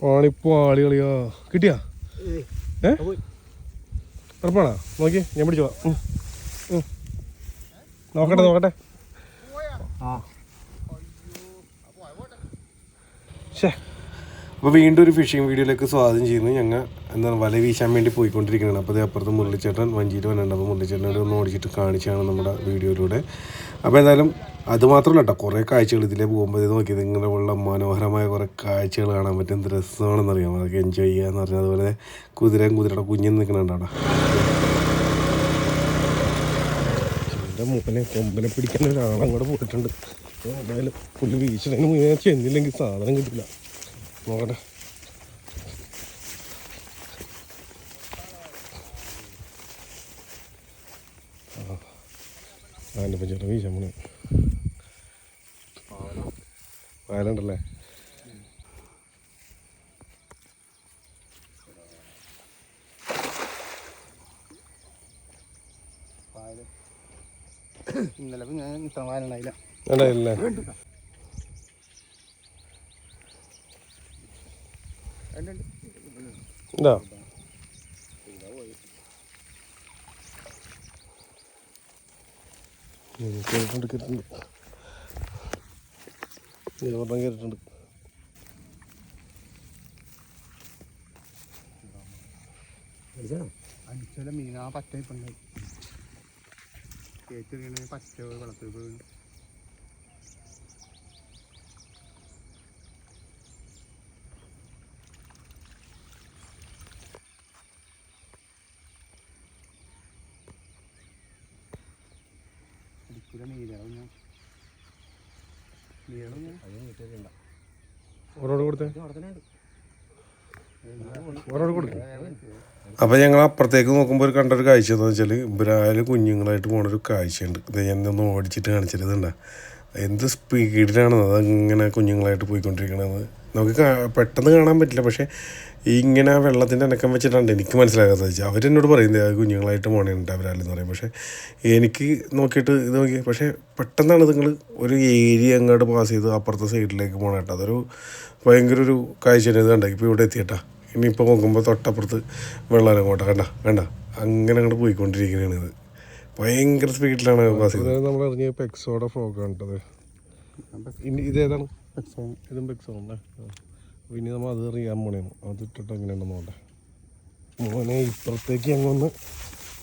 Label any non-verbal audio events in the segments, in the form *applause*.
പാണിപ്പോ ആളി കളിയാ കിട്ടിയാ? ഏ? ഉറപ്പാണോ? നോക്കി ഞാൻ പിടിച്ചോ. നോക്കട്ടെ നോക്കട്ടെ. അപ്പോൾ വീണ്ടും ഒരു ഫിഷിംഗ് വീഡിയോയിലേക്ക് സ്വാഗതം ചെയ്യുന്നു ഞങ്ങൾ എന്താണ് വല വീശാൻ വേണ്ടി പോയിക്കൊണ്ടിരിക്കുകയാണ് അപ്പോൾ അപ്പുറത്ത് മുരളിച്ചേട്ടൻ വഞ്ചിയിൽ വന്നിട്ടുണ്ട് അപ്പോൾ മുരളിച്ചേട്ടനോട് ഒന്ന് ഓടിച്ചിട്ട് കാണിച്ചാണ് നമ്മുടെ വീഡിയോയിലൂടെ. അപ്പോൾ എന്തായാലും അത് മാത്രമല്ല കേട്ടോ. കുറേ കാഴ്ചകൾ ഇതിലേ പോകുമ്പോൾ ഇത് നോക്കിയത് ഇങ്ങനെയുള്ള മനോഹരമായ കുറേ കാഴ്ചകൾ കാണാൻ പറ്റും. എന്ത് രസമാണെന്നറിയാം അതൊക്കെ എൻജോയ് ചെയ്യാന്ന് പറഞ്ഞാൽ അതുപോലെ കുതിരയും കുതിരയുടെ കുഞ്ഞും നിൽക്കുന്നുണ്ട് അവിടെ. എന്റെ മൂപ്പനെ കൊമ്പനെ പിടിക്കാൻ ഒരാളങ്ങോട്ട് പോയിട്ടുണ്ട്. എന്തായാലും പുല്ല് വീശിട്ടതിന് മുന്നേ ചെന്നില്ലെങ്കിൽ സാധനം കിട്ടില്ല നോക്കട്ടെ. അതിന്റെ പഞ്ചായത്ത് വീശാൻ പോണേ വയലുണ്ടല്ലേ ഇന്നലെ ഞാൻ ഇത്ര വാലുണ്ടായില്ല ഉണ്ടായില്ലേ ഇതാ. ഉം, കേട്ടിട്ടുണ്ട് കേട്ടിട്ടുണ്ട്. ഇരുപതെണ്ണം കേട്ടിട്ടുണ്ട് അടിച്ചാല ആ പറ്റ ഇപ്പം കേച്ചെറിയണ പച്ച വെള്ളത്തിൽ പോയി. ഞാൻ ഞാൻ കൊടുത്തേ. കൊടുക്കും. അപ്പോൾ ഞങ്ങൾ അപ്പുറത്തേക്ക് നോക്കുമ്പോൾ ഒരു കണ്ടൊരു കാഴ്ച എന്താ വെച്ചാൽ ഇവരാൽ കുഞ്ഞുങ്ങളായിട്ട് പോണൊരു കാഴ്ചയുണ്ട്. ഇത് ഞാൻ ഒന്ന് ഓടിച്ചിട്ട് കാണിച്ചിരുന്നുണ്ട എന്ത് സ്പീഡിലാണ് അതങ്ങനെ കുഞ്ഞുങ്ങളായിട്ട് പോയിക്കൊണ്ടിരിക്കണത്? നമുക്ക് പെട്ടെന്ന് കാണാൻ പറ്റില്ല. പക്ഷേ ഇങ്ങനെ വെള്ളത്തിന്റെ അനക്കം വെച്ചിട്ടാണ് എനിക്ക് മനസ്സിലാക്കാൻ സാധിച്ചത് അവരെന്നോട് പറയുന്നത് കുഞ്ഞുങ്ങളായിട്ട് പോണേണ്ട് അവരാലെന്ന് പറയും. പക്ഷേ എനിക്ക് നോക്കിയിട്ട് ഇത് നോക്കി പക്ഷേ പെട്ടെന്നാണ് നിങ്ങൾ ഒരു ഏരിയ അങ്ങോട്ട് പാസ് ചെയ്ത് അപ്പുറത്തെ സൈഡിലേക്ക് പോകണം കേട്ടോ. അതൊരു ഭയങ്കര ഒരു കാഴ്ചയാണ് ഇത് കണ്ട. ഇപ്പോൾ ഇവിടെ എത്തിയിട്ടാ. ഇനിയിപ്പോൾ നോക്കുമ്പോൾ തൊട്ടപ്പുറത്ത് വെള്ളം അങ്ങോട്ട്. കണ്ട കണ്ട. അങ്ങനെ അങ്ങോട്ട് പോയിക്കൊണ്ടിരിക്കുകയാണ് ഇത്. ഭയങ്കര സ്പീഡിലാണ് പാസ് ചെയ്തത്. നമ്മൾ ഇറങ്ങിയപ്പോൾ എക്സോടെ ഫ്രോക്കാണ് കേട്ടത് ഇനി ഇതും പെക്സോ അല്ലേ? അപ്പോൾ ഇനി നമ്മൾ അത് അറിയാൻ പോണേന്ന്. അത് ഇട്ടിട്ട് എങ്ങനെയുണ്ടെന്ന് നോക്കട്ടെ. മോനെ ഇപ്പുറത്തേക്ക് അങ്ങൊന്ന്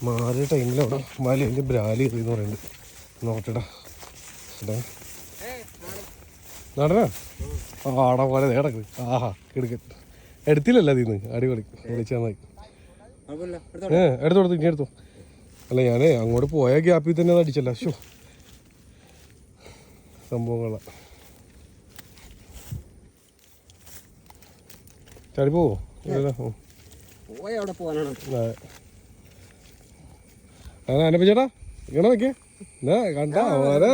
മാറിയ ടൈമിൽ അവിടെ മലേന്റെ ബ്രാലി എറിയെന്ന് പറയുന്നുണ്ട് നോക്കട്ടെടാ. നടന നടനാ ആടാ പോലെ. നേടക്ക് കിടക്ക്. ആഹാ കിടക്ക്. എടുത്തില്ലല്ലോ അതിന്ന്. അടിപൊളി. വിളിച്ചാൽ മതി. ഏ എടുത്തു കൊടുത്തു ഇനി എടുത്തു. അല്ല ഞാനേ അങ്ങോട്ട് പോയ ഗ്യാപ്പിൽ തന്നെ അത് അടിച്ചല്ല. ഷോ സംഭവങ്ങള ചാടി പോവോ ഇല്ലല്ലോ. ഉം. അവിടെ പോകാനാണ്. ആ. ആ അനപ്പ ചേട്ടാ ഇങ്ങനെ നോക്കിയേ. കണ്ടാ ഓരോ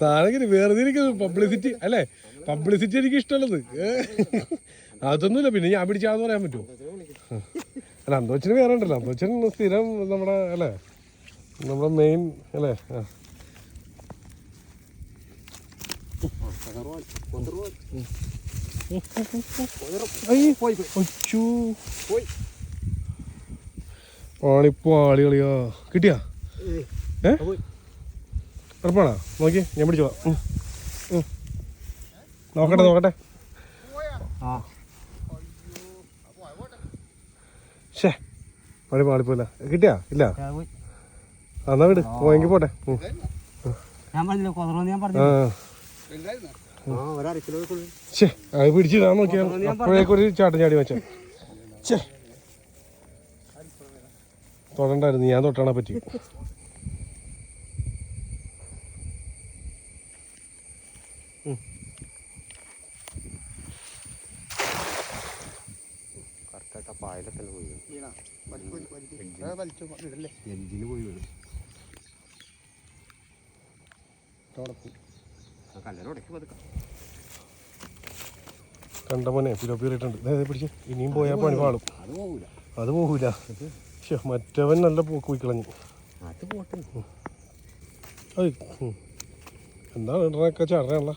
സാധനം വെറുതെ ഇരിക്കുന്നു. പബ്ലിസിറ്റി അല്ലേ? പബ്ലിസിറ്റി എനിക്ക് ഇഷ്ടമുള്ളത്. അതൊന്നുമില്ല പിന്നെ ഞാൻ പിടിച്ചാന്ന് പറയാൻ പറ്റുമോ? *laughs* അല്ല അന്തോച്ചന് വേറെ ഉണ്ടല്ലോ. അന്തോച്ചൻ സ്ഥിരം നമ്മുടെ അല്ലേ? നമ്മുടെ മെയിൻ അല്ലേ? ആ. പാണിപ്പോ ആളി കളിയാ കിട്ടിയാ? ഏ. ഉറപ്പാണോ? നോക്കി ഞാൻ പിടിച്ചോ. നോക്കട്ടെ നോക്കട്ടെ. ഷേ പാളി പാളിപ്പോല കിട്ടിയാ? ഇല്ല? എന്നാ വിട് പോയെങ്കിൽ പോട്ടെ. ഞാൻ പറഞ്ഞില്ല കൊതറോന്ന് ഞാൻ പറഞ്ഞു ഷേ അത് പിടിച്ചിടാൻ നോക്കിയാ അപ്പോഴേക്കൊരു ചാട്ടം ചാടി വെച്ച. ഷേ തൊടണ്ടായിരുന്നു ഞാൻ തൊട്ടാണെ പറ്റി. പോയി. വലിച്ചു കണ്ട മോനെ പിലോപ്പിറിയിട്ടുണ്ട് പിടിച്ച്. ഇനിയും പോയാൽ പണി പാളും. അത് പോകൂല ശ്ശെ, മറ്റവൻ നല്ല പോക്ക് പോയി കളഞ്ഞു അത് പോട്ടെ. ഏയ്, ഉം. എന്താ ഇടണൊക്കെ ചടയാണല്ല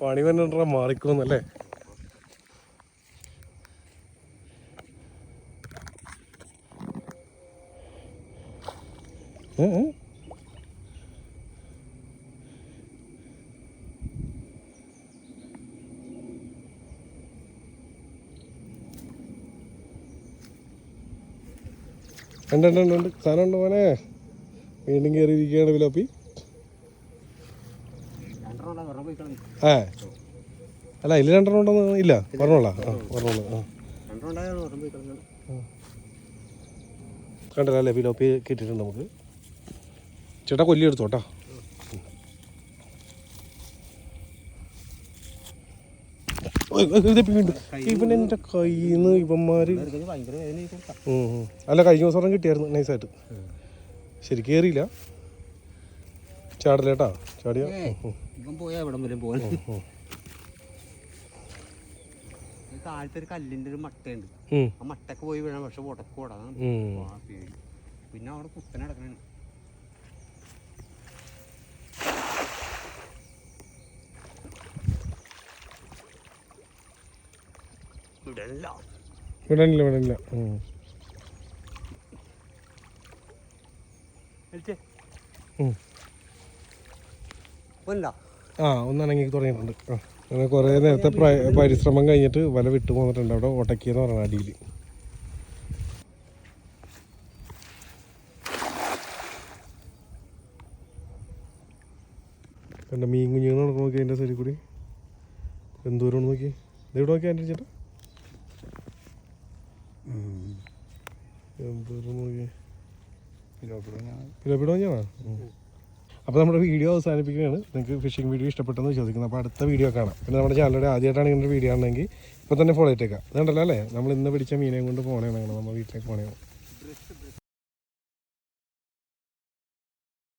പണി വന്നിട്ടാ മാറിക്കോന്നല്ലേ? ഉണ്ട് ഉണ്ട് ഉണ്ട് സാധനം ഉണ്ട് മോനെ? വീണ്ടും കയറിയിരിക്കുകയാണ് വിലോപ്പി രണ്ടെണ്ണം വെറുതെ പോയി കളഞ്ഞു ഏ അല്ല ഇല്ല രണ്ടെണ്ണം ഉണ്ടെന്ന് ഇല്ല. പറഞ്ഞോളാം. ആ പറഞ്ഞോളൂ. ആ. കണ്ടല്ലോ അല്ലേ പിലോപ്പി കിട്ടിയിട്ടുണ്ട് നമുക്ക്. ചേട്ടാ കൊല്ലി എടുത്തോട്ടാ ഇവൻ എന്റെ കയ്യിൽ നിന്ന് ഇവന്മാര്. അല്ല കഴിഞ്ഞ ദിവസം കിട്ടിയായിരുന്നു. നൈസായിട്ട്. ശരി കയറിയില്ല ചാടലേട്ടാ ചാടിയ? ഇവൻ പോയാ എവിടം വരെ പോലെ താഴത്തെ ഒരു കല്ലിന്റെ ഒരു മട്ടയുണ്ട്. ആ മട്ടൊക്കെ പോയി വീഴാൻ പക്ഷെ ഉടക്ക് ഓടാൻ പിന്നെ അവിടെ കുത്തനെ കിടക്കണേ ഇവിടെയല്ല. വിടണില്ല വിടണില്ല. ഉം. ആ ഒന്നണങ്ങി തുടങ്ങിയിട്ടുണ്ട്. ആ അങ്ങനെ കുറേ നേരത്തെ പരിശ്രമം കഴിഞ്ഞിട്ട് വല വിട്ടു പോന്നിട്ടുണ്ട്. അവിടെ ഒട്ടക്കിയെന്ന് പറഞ്ഞ അടിയിൽ. എന്റെ മീൻ കുഞ്ഞുങ്ങൾ നടക്കും നോക്കി അതിന്റെ സൈഡിൽ കൂടി? എന്തോരം നോക്കി ഇതെവിടെ നോക്കി എന്റെ ചേട്ടാ. എന്തോരം നോക്കി കിലോപ്പിട കുഞ്ഞാണോ അപ്പോൾ നമ്മുടെ വീഡിയോ അവസാനിപ്പിക്കുകയാണ്. നിങ്ങൾക്ക് ഫിഷിംഗ് വീഡിയോ ഇഷ്ടപ്പെട്ടെന്ന് വിശ്വസിക്കുന്നു. അപ്പോൾ അടുത്ത വീഡിയോ കാണാം. പിന്നെ നമ്മുടെ ചാനലിലൂടെ ആദ്യമായിട്ടാണ് ഇങ്ങനെ വീഡിയോ ആണെങ്കിൽ ഇപ്പോൾ തന്നെ ഫോളോ ഇട്ടേക്കാം അതുണ്ടല്ലോ അല്ലേ? നമ്മൾ ഇന്ന് പിടിച്ച മീനെയും കൊണ്ട് പോകണേ നമ്മൾ വീട്ടിലേക്ക് പോകണേ